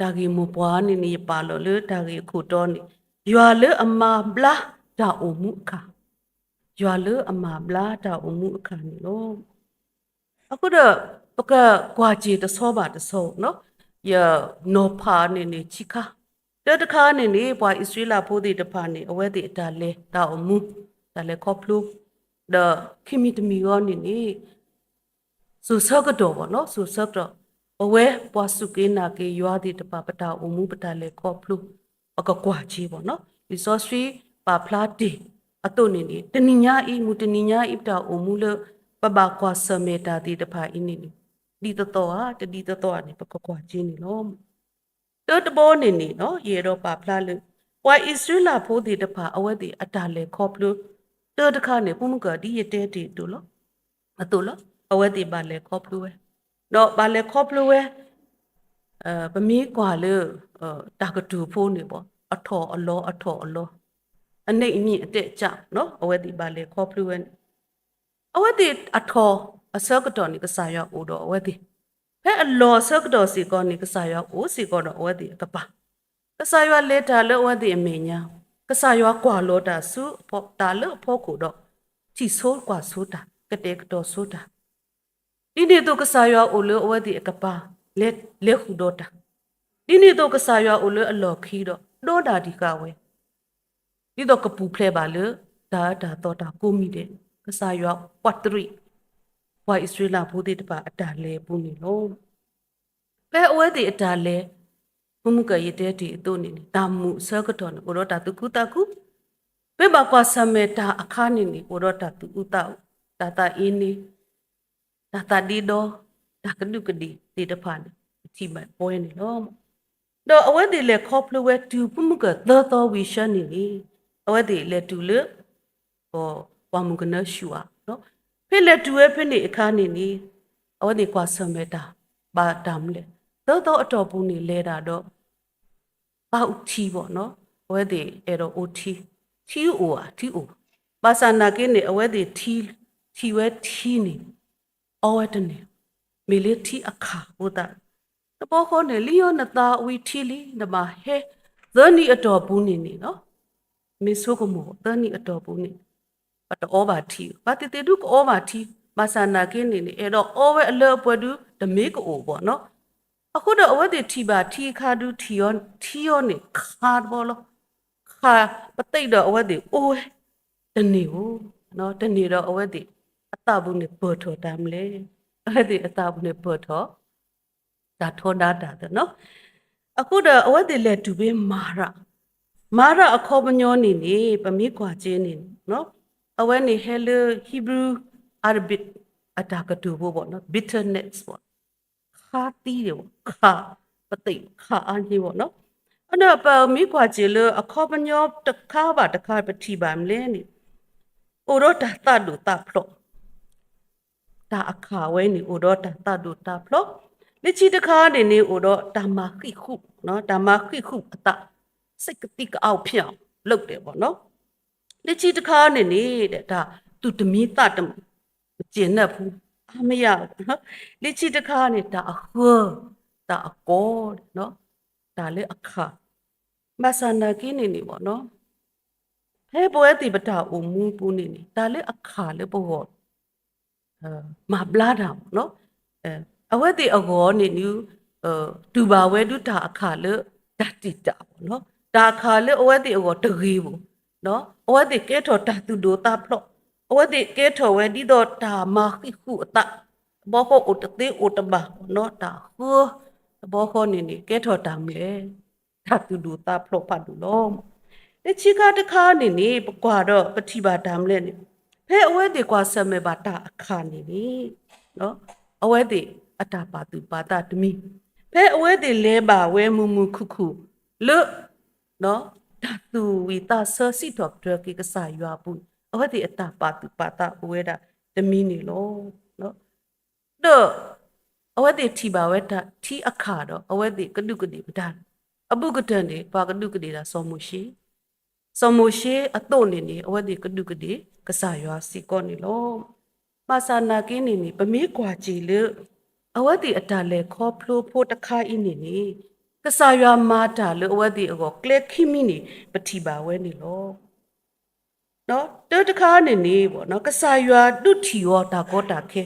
ဒါကြီးမပွားနေနေပါလို့လေဒါကြီးခုတော့နေရွာလေအမဘလာဒါအုံမှုအခါရွာလေအမဘလာဒါအုံမှုအခါနေလို့အခုတော့ပကကွာကြီးတဆောပါတဆောနော်ယနောဖာနေနေချိခါတဲ့တခါနေနေပွာဣစရာဖိုးဒီတဖာနေအဝဲဒီအတာလဲဒါအုံမှုဒါလဲခေါပလူဒါခိမီတမီရောနေနေစုဆောကတော့ဗောနော်စုဆောတော့ အဝဲပွားစုကေနာကေရွာဒီတပပတာအမှုပတာလေကောဖလူအကကွာချီဗောနော် resource ပါဖလာတီအတုနေနေတနိညာဤမူတနိညာဤတာအမှုလပပကွာစမေတာဒီတဖာအင်းနေနေဒီတတော်ဟာတဒီတတော်ကနေပကကွာချီနေလို့တော့တဘောနေနေနော်ရေတော့ပါဖလာလေပွာဣစရလာဖိုးဒီတဖာအဝဲဒီအတာလေကောဖလူတော့တခါနေပုံမကဒီရတဲ့တီတူလို့အတူလို့အဝဲတိပါလေခေါပလူဝဲ တော့ပါလေခေါပလူဝဲအဲပမီးကွာလေတာကတူဖိုးနေပေါ့အထော်အလောအထော်အလောအနှိမ့်အမြင့်အတက်ကြနော်အဝဲတိပါလေခေါပလူဝဲအဝဲတိအထော်အစကတော်နေကစားရောက်ဦးတော့အဝဲတိဖဲအလောစကတော်စီကောနေကစားရောက်ဦးစီကောတော့အဝဲတိကပါကစားရွာလေတာလေအဝဲတိအမေညာကစားရွာကွာလောတာစုဖောတာလေဖောကိုတော့ချီဆိုးကွာဆိုးတာကတဲ့ကတော့ဆိုတာ ဒီနေ့တော့ကစားရွာအိုလအဝဲဒီအကပါလက်လက်ခုတော့တာဒီနေ့တော့ကစားရွာအိုလအလော်ခီတော့တော့တာဒီကဝဲဒီတော့ကပူဖလဲပါလေဒါဒါတော့တာကိုမိတယ်ကစားရွာဝတ်တရီဝိုင်ဣစရေလဘူဒီတပါအတာလဲဘူးနေလို့ဘဲအဝဲဒီအတာလဲဘုမှုကရတဲ့ဒီအတို့နေတာမှုဆာ ကတော့ကိုတော့တာတကူတကူ pe ba kwa sameta akhani ni urota tu uta tata ini tata dido ta kadu kadi ti da phan ti ma poe ni lo do awe de le khop lu we tu pu mu ka tho tho wi shan ni ni awe de le tu le o wa mu kana shua no pe le tu we pe ni akhani ni awe de kwa sameta ba dam le tho tho ato pu ni le da do ba u thi bo no awe de ero o thi ထီအိုอ่ะထီအိုပါစနာကင်းနေအဝဲတွေထီထီဝဲထီနေ အဝဲတနေမေလေးထီအခါဘုဒ္ဓတဘောခေါ်နေလီယောနတာဝီထီလီနမဟဲသနီအတော်ဘူးနေနေနော်မေဆိုကမောသနီအတော်ဘူးနေပတောဘာထီဘာတေတေဒုကောဘာထီမဆာနာကင်းနေနေအဲ့တော့အောဝဲအလောပွဲဒုဓမေကအိုပေါ့နော်အခုတော့အဝဲတွေထီပါထီခါဒုထီယောထီယောနေခါဘောလို့ခါပတိတ်တော့အဝတ်ဒီအိုးတနေကိုနော်တနေတော့အဝတ်ဒီအတဘူးနေပေါ်ထော်တမ်းလေအဝတ် ဒီအတဘူးနေပေါ်ထော်ဒါထောနာတာတဲ့နော်အခုတော့အဝတ်ဒီလက်တူပေးမာရမာရအခေါ်မညောနေနေပမိခွာချင်းနေနော်အဝဲနေဟဲလဟီဘရူအာရဘစ်အတာကတူဘောပေါ့နော် bitterness ပေါ့ခါတီးတယ်ပေါ့ခါပတိတ်ခါအားကြီးပေါ့နော်အဲ့တော့ပမိခွာချေလအခေါပညောတခါပါတခါပတိပါမလဲနိအိုရတာတဒုတာဖလော တာအခါဝဲနိအိုရတာတဒုတာဖလောလက်ချီတခါနေနေအိုရတာမခိခုနော်တာမခိခုအတစိတ်ကတိကအောက်ဖြောင်းလုပ်တယ်ပေါ့နော်လက်ချီတခါနေနေတဲ့ဒါသူတမီတတမကျင်납ဘူးအမရဘူးနော်လက်ချီတခါနေတာအဟောတာအကောနော်ဒါလေအခါမဆန္ဒကင်းနေနေပေါ့နော်ဟဲပွဲတိပတာအုံမူပူနေနေဒါလေအခါလေပေါ့အဲ မဘလာတာပေါ့နော်အဲအဝဲတိအကောနေနူအဲဒူပါဝဲဒုတာအခါလေတတိတာပေါ့နော်ဒါအခါလေအဝဲတိအကောတကြီးပေါ့နော်အဝဲတိကဲထော်တာသူဒိုတာဖလော့အဝဲတိကဲထော်ဝဲဒီတော့တာမခိခုအတဘောဟိုဥတတိဥတဘာနော်တာဟိုဘောခေါနေနေကဲထော်တမ်းလေဓာတူဒူတာဖလောဖတ်ဒူလုံးတချီကတခါနေနေပကွာတော့ပတိပါတမ်းလေနေ ဖဲအဝဲတေကွာဆမေပါတာအခါနေနေနော်အဝဲတေအတာပါတူပါတာတမီဖဲအဝဲတေလဲပါဝဲမူမူခုခုလွတ်နော်ဓာတူဝီတာဆစီတော့ဒရကိကစာရွာပူအဝဲတေအတာပါတူပါတာဝဲတာတမီနေလို့နော်တော့အဝတ်တိထီပါဝဲတာထီအခါတော့အဝတ်တိကတုကတိပဒန်အပုကတန်နေပါကတုကတိတာစောမရှိ စောမရှိအတော့နေနေအဝတ်တိကတုကတိကဆာရွာစီကောနေလို့ပါစာနာကင်းနေနေပမေးကွာကြည်လေအဝတ်တိအတလဲခေါ်ဖလိုဖို့တခါအင်းနေနေကဆာရွာမာတာလေအဝဲဒီအကောကလက်ခိမီနေပတိပါဝဲနေလောနော်တောတခါနေနေပေါ့နော်ကဆာရွာတုထီရောတာကောတာခဲ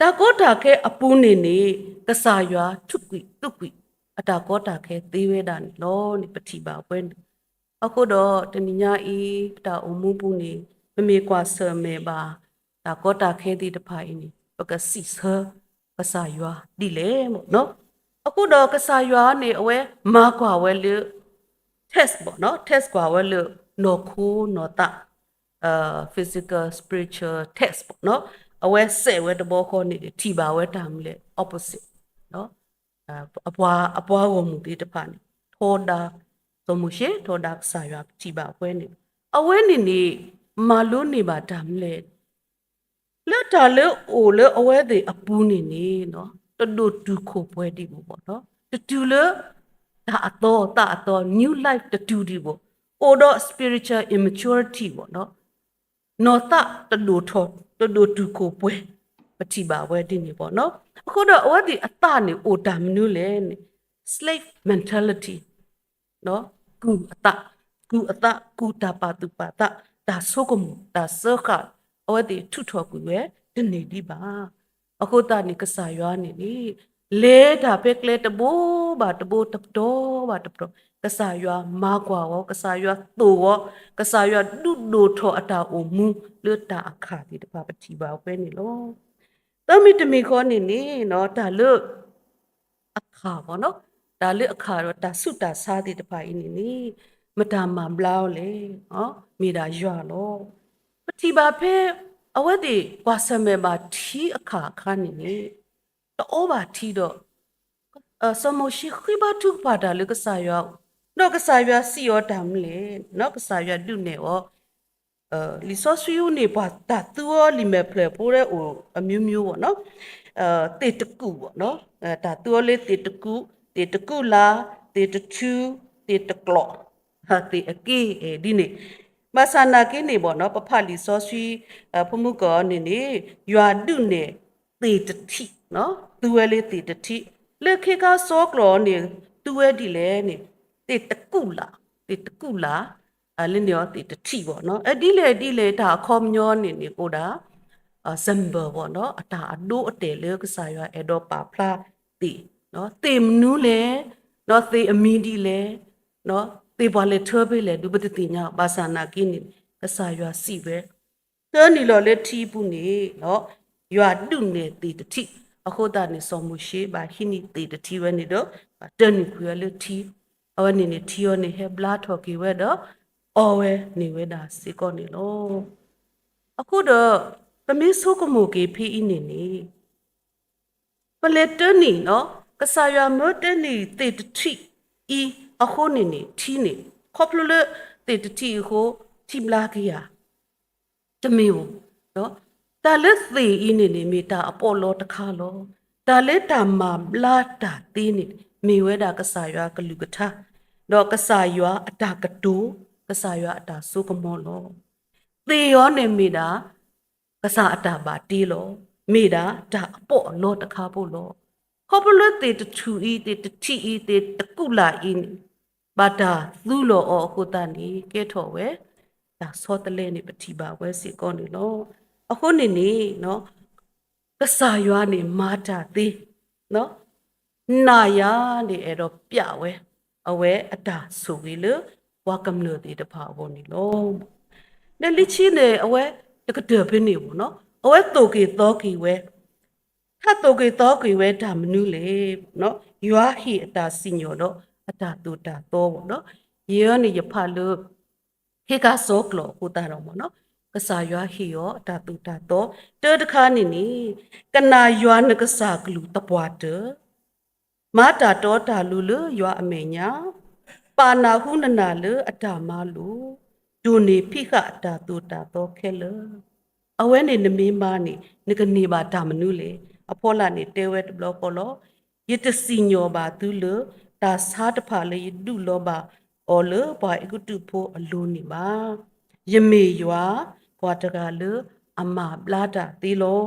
တာကောတာခဲအပူးနေနေကဆာရွာထုကွီတုကွီအတာကောတာခဲသေးဝဲတာနေလောနေပတိပါဝဲနေ အခုတော့တဏညာဤတာအမှုပူနေမမေကွာဆာမေပါတာကောတာခဲဒီတဖိုင်နေပကစီဆာကဆာရွာဒီလေမို့နော်အခုတော့ကစားရွာနေအဝဲမာကွာဝဲလူ test ပေါ့နော် test ကွာဝဲလူနော်ခူနော်တာအာ physical spiritual test ပေါ့နော်အဝဲဆဲဝဲတဘောခေါ်နေတယ်ထီပါဝဲတာမလဲ opposite နော်အာအပွားအပွားကိုမူပြီးတစ်ဖက်နေထောတာ သို့မဟုတ်ရှင်ထောတာကစားရွာထီပါဝဲနေအဝဲနေနေမာလို့နေပါတာမလဲလက်တာလေအိုလေအဝဲတွေအပူးနေနေနော်တဒုတူခိုပွဲဒီဘောပေါ့နော်တတူလေဒါအတော်တာအတော် new life တတူဒီဘောအိုတော့ spiritual immaturity ပေါ့နော်နော်တာတဒုထောတဒုတူခိုပွဲပတိပါဝဲဒီနေပေါ့နော်အခုတော့အဝဲဒီအတနေအိုတာမနူးလေ slave mentality နော် ကူအတကူအတကူတာပါတူပါတာဒါဆိုကမဒါဆောခအဝဲဒီထုထောကူရဲ့ဒီနေဒီပါအခုတာနေကစားရွာနေလေလေတာပက်ကလေတဘိုးပါတဘိုးတပတော်ပါတပတော်ကစားရွာမာကွာဝကစားရွာတူဝကစားရွာဒုဒိုထောအတာအိုမူလွတ်တာအခါဒီတပါပတိပါပဲနေလို့တမီတမီခေါ်နေနေနော်ဒါလို့အခါပေါ့နော် ဒါလို့အခါတော့ဒါဆုတာစားတဲ့တပါအင်းနေနေမတာမဘလောက်လေနော်မိတာရွာလို့ပတိပါဖဲအဝတ်ဒီကွာဆမဲပါထီအခါခါနေနေတော့ဘာထီတော့အစမရှိခိဘတုပါတာလေကစားရွာတော့ကစားရွာစီရောတမ်လေနော်ကစားရွာဒုနေရောအဲလီဆိုဆွေးနေပါတာသူရောလီမဲဖလေပိုးတဲ့ဟိုအမျိုးမျိုးပေါ့နော်အဲတေတကူပေါ့နော်အဲဒါသူရောလေးတေတကူ တေတကူလာတေတချူတေတကလောဟာတေအကေဒီနေမဆနာကိနေပေါ့နော်ပဖလီစောဆွီဖမှုကောနေနေရွာဒုနေတေတတိနော်သူဝဲလေးတေတတိလက်ခေကစောကလောနေသူဝဲဒီလဲနေတေတကုလာတေတကုလာအလင်းရောတေတတိပေါ့နော်အဒီလေဒီလေဒါခေါမျောနေနေကိုဒါအဇမ်ဘာပေါ့နော်အတာအဒိုအတဲလေကစားရွာအဒေါပါဖလာတေ နော်တေမနူးလေနော်တေအမီဒီလေနော်တေဘလေထဘေလေဒုပတိညာဘာသာနာကိနေကစားရွာစီပဲတဲနီလော်လေထီပူနေနော်ရွာတုနေတေတတိအခုတာနေစောမှုရှိပါဟိနိတေတတိဝဲနေတော့တန်နီခွေလေထီအဝနေနေထီယောနေဟဘလာထော်ကီဝဲတော့အော်ဝဲနေဝဲတာစီကောနေလို့အခုတော့ပမေဆုကမှုကေဖီအင်းနေနေပလက်တနီနော် ကဆာယမတနီတေတတိဤအခုနေနေထီနေခေါပလလတေတတိကိုထိမလာကရတမီကိုနော်တာလက်သေးဤနေနေမိတာအပေါ်လောတခါလောတာလက်တာမာလာတာတင်းနေမိဝဲတာကဆာရွာကလူကထာတော့ကဆာရွာအတာကတူကဆာရွာအတာဆိုကမောလောသေရောနေမိတာကဆာအတာပါတီးလောမိတာဒါအပေါ်လောတခါဖို့လော ခေါပလတေတချူဤတေတတိဤတေတကုလာဤဘာတာသူ့လောအခုတန်ဒီကဲထော်ဝဲဒါစောတလဲနေပတိပါဝဲစီကောနေလောအခုနေနေနော်ကဆာရွာနေမာတာသေးနော်နာယာနေအဲ့တော့ပြဝဲအဝဲအတာဆိုကြီးလေဝါကမလို့တေတဖာဘောနေလောနဲ့လိချီနေအဝဲတကတဲ့ပင်းနေဘောနော်အဝဲတိုကေတော့ကီဝဲ ထတ်တိုကေတော့ကီဝဲဒါမနူးလေနော်ရွာဟီအတာစညောတော့အတာတူတာတော့ဘောနော်ယေနေရဖာလို့ခေကဆောကလောကိုတာတော့ဘောနော်ကစားရွာဟီယောအတာတူတာတော့တေတခါနေနီကနာရွာနကစားကလူတပွားတေမာတာတော်တာလူလူရွာအမေညာပါနာဟုနနာလူအတာမလူဒုနေဖိခအတာတူတာတော့ခဲလအဝဲနေနမင်းပါနေနကနေပါတာမနုလေ အဖောလာနေတဲဝဲတဘလကောလောယတစီညောပါသူလတာစားတဖာလေဒုလောပါအော်လဘာအကုတုဖို့အလိုနေပါယမေရွာကွာတကလအမပလာတာသေးလော